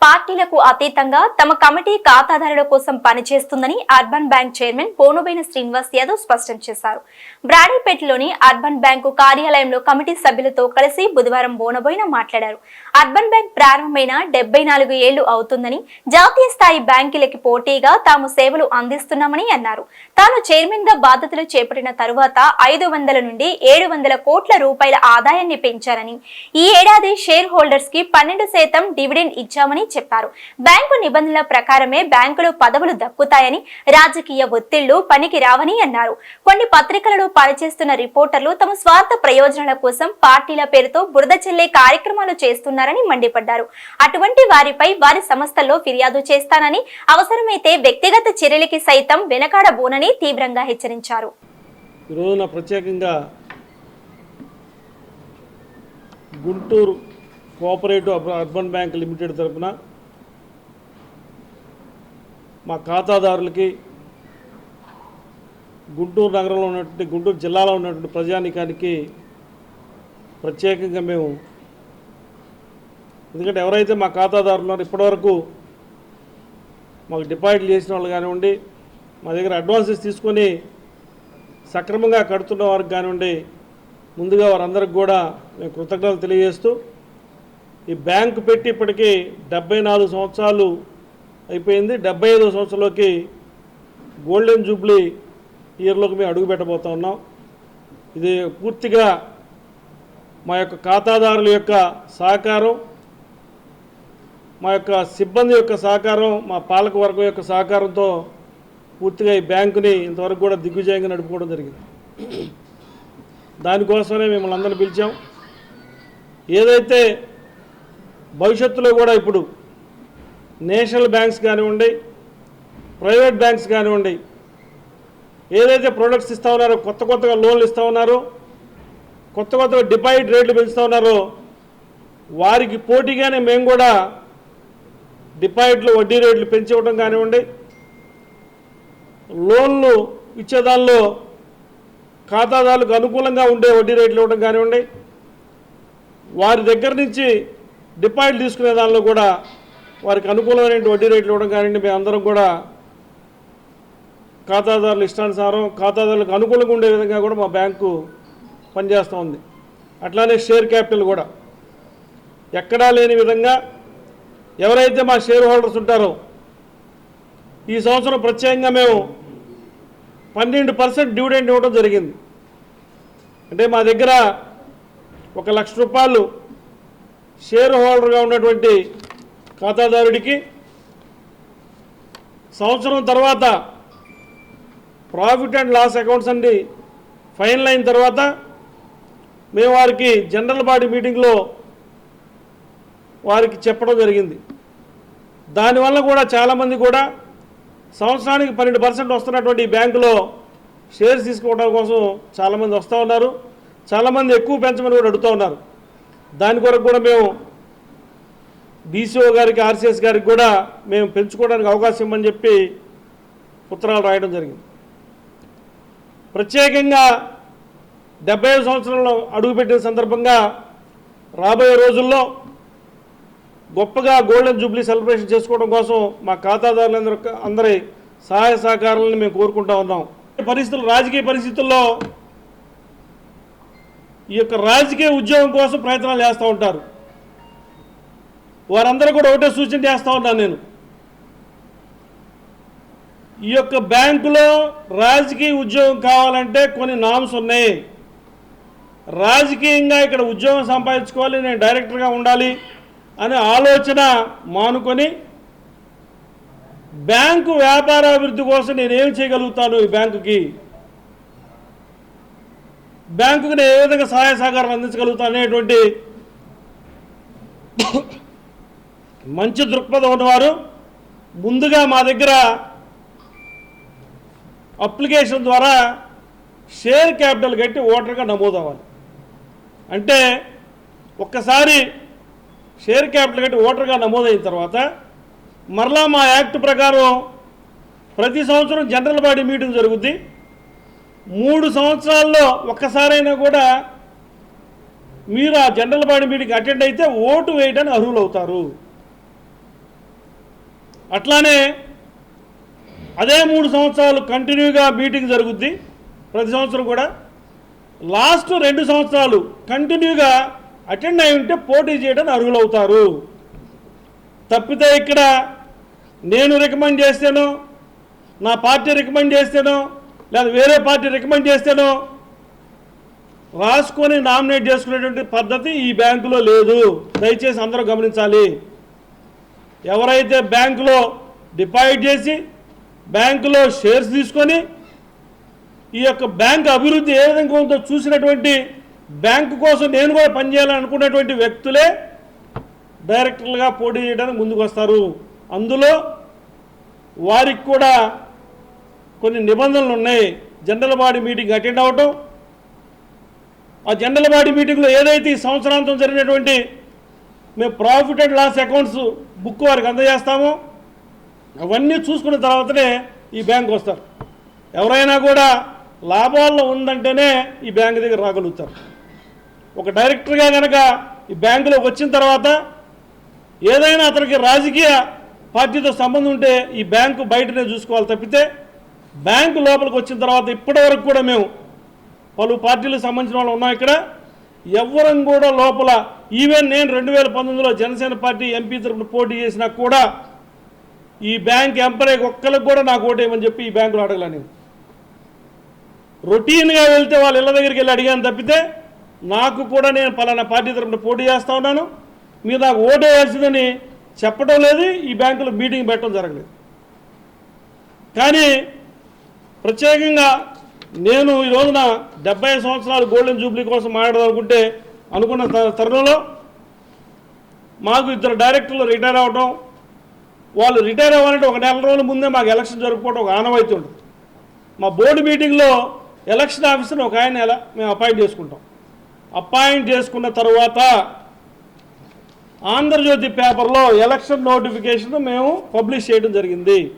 పార్టీలకు అతీతంగా తమ కమిటీ ఖాతాదారుల కోసం పనిచేస్తుందని urban bank chairman Ponubaina Srinivas Yadav స్పష్టం చేశారు. బ్రాడీపేటలోని అర్బన్ బ్యాంకు కార్యాలయంలో కమిటీ సభ్యులతో కలిసి బుధవారం బోనబోయిన మాట్లాడారు. అర్బన్ బ్యాంక్ ప్రారంభమైన డెబ్బై నాలుగు ఏళ్ళు అవుతుందని జాతీయ స్థాయి బ్యాంకులకి పోటీగా తాము సేవలు అందిస్తున్నామని అన్నారు. తాను చైర్మన్గా బాధ్యతలు చేపట్టిన తరువాత ఐదు వందల నుండి ఏడు వందల కోట్ల రూపాయల ఆదాయాన్ని పెంచారని ఈ ఏడాది షేర్ హోల్డర్స్కి పన్నెండు శాతం డివిడెండ్ ఇచ్చామని చెప్పారు. బ్యాంకు నిబంధనల ప్రకారమే బ్యాంకులో పదవులు దక్కుతాయని రాజకీయ ఒత్తిళ్ళు పనికి రావని అన్నారు. కొన్ని పత్రికలలో పనిచేస్తున్న రిపోర్టర్లు తమ స్వార్థ ప్రయోజనాల కోసం పార్టీల పేరుతో బురద చెల్లే కార్యక్రమాలు చేస్తున్నారని మండిపడ్డారు. అటువంటి వారిపై వారి సంస్థల్లో ఫిర్యాదు చేస్తానని అవసరమైతే వ్యక్తిగత చర్యలకి సైతం వెనకాడబోనని తీవ్రంగా హెచ్చరించారు. ప్రత్యేకంగా గుంటూరు కోఆపరేటివ్ అర్బ- అర్బన్ బ్యాంక్ లిమిటెడ్ తరపున మా ఖాతాదారులకి గుంటూరు నగరంలో ఉన్నటువంటి గుంటూరు జిల్లాలో ఉన్నటువంటి ప్రజానికానికి ప్రత్యేకంగా మేము ఎందుకంటే ఎవరైతే మా ఖాతాదారులు ఉన్నారో ఇప్పటివరకు మాకు డిపాజిట్లు చేసిన వాళ్ళు కానివ్వండి మా దగ్గర అడ్వాన్సెస్ తీసుకొని సక్రమంగా కడుతున్న వారికి కానివ్వండి ముందుగా వారందరికి కూడా మేము కృతజ్ఞతలు తెలియజేస్తూ ఈ బ్యాంకు పెట్టి ఇప్పటికీ డెబ్బై నాలుగు సంవత్సరాలు అయిపోయింది. డెబ్బై ఐదో సంవత్సరంలోకి గోల్డెన్ జూబ్లీ ఇయర్లోకి మేము అడుగు పెట్టబోతా ఉన్నాం. ఇది పూర్తిగా మా యొక్క ఖాతాదారుల యొక్క సహకారం మా యొక్క సిబ్బంది యొక్క సహకారం మా పాలక వర్గం యొక్క సహకారంతో పూర్తిగా ఈ బ్యాంకుని ఇంతవరకు కూడా దిగ్విజయంగా నడుపుకోవడం జరిగింది. దానికోసమే మిమ్మల్ని అందరిని పిలిచాం. ఏదైతే భవిష్యత్తులో కూడా ఇప్పుడు నేషనల్ బ్యాంక్స్ కానివ్వండి ప్రైవేట్ బ్యాంక్స్ కానివ్వండి ఏదైతే ప్రొడక్ట్స్ ఇస్తూ ఉన్నారో కొత్త కొత్తగా లోన్లు ఇస్తూ ఉన్నారో కొత్త కొత్తగా డిపాజిట్ రేట్లు పెంచుతూ ఉన్నారో వారికి పోటీగానే మేము కూడా డిపాజిట్లు వడ్డీ రేట్లు పెంచి ఇవ్వడం కానివ్వండి లోన్లు ఇచ్చేదానిలో ఖాతాదారులకు అనుకూలంగా ఉండే వడ్డీ రేట్లు ఇవ్వడం కానివ్వండి వారి దగ్గర నుంచి డిపాజిట్ తీసుకునే దానిలో కూడా వారికి అనుకూలమైన వడ్డీ రేట్లు ఇవ్వడం కానివ్వండి మేము అందరం కూడా ఖాతాదారుల ఇష్టానుసారం ఖాతాదారులకు అనుకూలంగా ఉండే విధంగా కూడా మా బ్యాంకు పనిచేస్తూ ఉంది. అట్లానే షేర్ క్యాపిటల్ కూడా. ఎక్కడా లేని విధంగా ఎవరైతే మా షేర్ హోల్డర్స్ ఉంటారో ఈ సంవత్సరం ప్రత్యేకంగా మేము పన్నెండు పర్సెంట్ డివిడెండ్ ఇవ్వడం జరిగింది. అంటే మా దగ్గర ఒక లక్ష రూపాయలు షేర్ హోల్డర్గా ఉన్నటువంటి ఖాతాదారుడికి సంవత్సరం తర్వాత ప్రాఫిట్ అండ్ లాస్ అకౌంట్స్ అండి ఫైనల్ అయిన తర్వాత మేము వారికి జనరల్ బాడీ మీటింగ్లో వారికి చెప్పడం జరిగింది. దానివల్ల కూడా చాలామంది కూడా సంవత్సరానికి పన్నెండు పర్సెంట్ వస్తున్నటువంటి బ్యాంకులో షేర్స్ తీసుకోవడం కోసం చాలామంది వస్తూ ఉన్నారు. చాలామంది ఎక్కువ పెంచమని కూడా అడుగుతూ ఉన్నారు. దాని కొరకు కూడా మేము డీసీఓ గారికి ఆర్సీఎస్ గారికి కూడా మేము పెంచుకోవడానికి అవకాశం ఇవ్వమని చెప్పి ఉత్తరాలు రాయడం జరిగింది. ప్రత్యేకంగా డెబ్బై ఐదు సంవత్సరంలో అడుగుపెట్టిన సందర్భంగా రాబోయే రోజుల్లో గొప్పగా గోల్డెన్ జూబ్లీ సెలబ్రేషన్ చేసుకోవడం కోసం మా ఖాతాదారులందరూ అందరి సహాయ సహకారాలను మేము కోరుకుంటా ఉన్నాం. పరిస్థితులు రాజకీయ పరిస్థితుల్లో ఈ యొక్క రాజకీయ ఉద్యోగం కోసం ప్రయత్నాలు చేస్తూ ఉంటారు. వారందరూ కూడా ఒకటే సూచన చేస్తూ ఉన్నాను నేను. ఈ యొక్క బ్యాంకులో రాజకీయ ఉద్యోగం కావాలంటే కొన్ని నామ్స్ ఉన్నాయి. రాజకీయంగా ఇక్కడ ఉద్యోగం సంపాదించుకోవాలి నేను డైరెక్టర్గా ఉండాలి అనే ఆలోచన మానుకొని బ్యాంకు వ్యాపార అభివృద్ధి కోసం నేనేం చేయగలుగుతాను ఈ బ్యాంకుకి? బ్యాంకుకు నేను ఏ విధంగా సహాయ సహకారం అందించగలుగుతాను అనేటువంటి మంచి దృక్పథం ఉన్నవారు ముందుగా మా దగ్గర అప్లికేషన్ ద్వారా షేర్ క్యాపిటల్ కట్టి ఓటర్గా నమోదు అవ్వాలి. అంటే ఒక్కసారి షేర్ క్యాపిటల్ కట్టి ఓటర్గా నమోదైన తర్వాత మరలా మా యాక్ట్ ప్రకారం ప్రతి సంవత్సరం జనరల్ బాడీ మీటింగ్ జరుగుద్ది. మూడు సంవత్సరాల్లో ఒక్కసారైనా కూడా మీరు ఆ జనరల్ బాడీ మీటింగ్ అటెండ్ అయితే ఓటు వేయడానికి అర్హులు అవుతారు అట్లానే అదే మూడు సంవత్సరాలు కంటిన్యూగా మీటింగ్ జరుగుద్ది ప్రతి సంవత్సరం కూడా. లాస్ట్ రెండు సంవత్సరాలు కంటిన్యూగా అటెండ్ అయి ఉంటే పోటీ చేయడానికి అర్హులవుతారు. తప్పితే ఇక్కడ నేను రికమెండ్ చేస్తాను నా పార్టీ రికమెండ్ చేస్తాను లేదా వేరే పార్టీ రికమెండ్ చేస్తేనో రాసుకొని నామినేట్ చేసుకునేటువంటి పద్ధతి ఈ బ్యాంకులో లేదు. దయచేసి అందరూ గమనించాలి. ఎవరైతే బ్యాంకులో డిపాజిట్ చేసి బ్యాంకులో షేర్స్ తీసుకొని ఈ యొక్క బ్యాంక్ అభివృద్ధి ఏ విధంగా ఉందో చూసినటువంటి బ్యాంకు కోసం నేను కూడా పనిచేయాలని వ్యక్తులే డైరెక్టర్లుగా పోటీ చేయడానికి ముందుకు వస్తారు. అందులో వారికి కూడా కొన్ని నిబంధనలు ఉన్నాయి. జనరల్ బాడీ మీటింగ్ అటెండ్ అవ్వటం ఆ జనరల్ బాడీ మీటింగ్లో ఏదైతే ఈ సంవత్సరాంతం జరిగినటువంటి మేము profit and loss accounts book వారికి అందజేస్తామో అవన్నీ చూసుకున్న తర్వాతనే ఈ బ్యాంక్ వస్తారు. ఎవరైనా కూడా లాభాల్లో ఉందంటేనే ఈ బ్యాంక్ దగ్గర రాగలుగుతారు. ఒక డైరెక్టర్గా కనుక ఈ బ్యాంకులోకి వచ్చిన తర్వాత ఏదైనా అతనికి రాజకీయ పార్టీతో సంబంధం ఉంటే ఈ బ్యాంకు బయటనే చూసుకోవాలి తప్పితే బ్యాంకు లోపలికి వచ్చిన తర్వాత ఇప్పటి వరకు కూడా మేము పలు పార్టీలకు సంబంధించిన వాళ్ళు ఉన్నాం ఇక్కడ. ఎవ్వరం కూడా లోపల ఈవెన్ నేను రెండు వేల పంతొమ్మిదిలో జనసేన పార్టీ ఎంపీ తరఫున పోటీ చేసినా కూడా ఈ బ్యాంక్ ఎంపరేకి ఒక్కరికి కూడా నాకు ఓటేయమని చెప్పి ఈ బ్యాంకులో అడగలే నేను. రొటీన్గా వెళ్తే వాళ్ళ ఇళ్ళ దగ్గరికి వెళ్ళి అడిగాను తప్పితే నాకు కూడా నేను పలానా పార్టీ తరఫున పోటీ చేస్తూ ఉన్నాను. మీరు నాకు ఓటేయాల్సిందని చెప్పడం లేదు ఈ బ్యాంకులో మీటింగ్ పెట్టడం జరగలేదు. కానీ ప్రత్యేకంగా నేను ఈ రోజున డెబ్బై సంవత్సరాలు గోల్డెన్ జూబ్లీ కోసం మాట్లాడదనుకుంటే అనుకున్న త- తరుణంలో మాకు ఇద్దరు డైరెక్టర్లు రిటైర్ అవ్వడం వాళ్ళు రిటైర్ అవ్వాలంటే ఒక నెల రోజుల ముందే మాకు ఎలక్షన్ జరుపుకోవడం ఒక ఆనవాయితీ ఉంటుంది. మా బోర్డు మీటింగ్లో ఎలక్షన్ ఆఫీసర్ని ఒక ఆయన ఎలా మేము అపాయింట్ చేసుకుంటాం. అపాయింట్ చేసుకున్న తర్వాత ఆంధ్రజ్యోతి పేపర్లో ఎలక్షన్ నోటిఫికేషన్ మేము పబ్లిష్ చేయడం జరిగింది.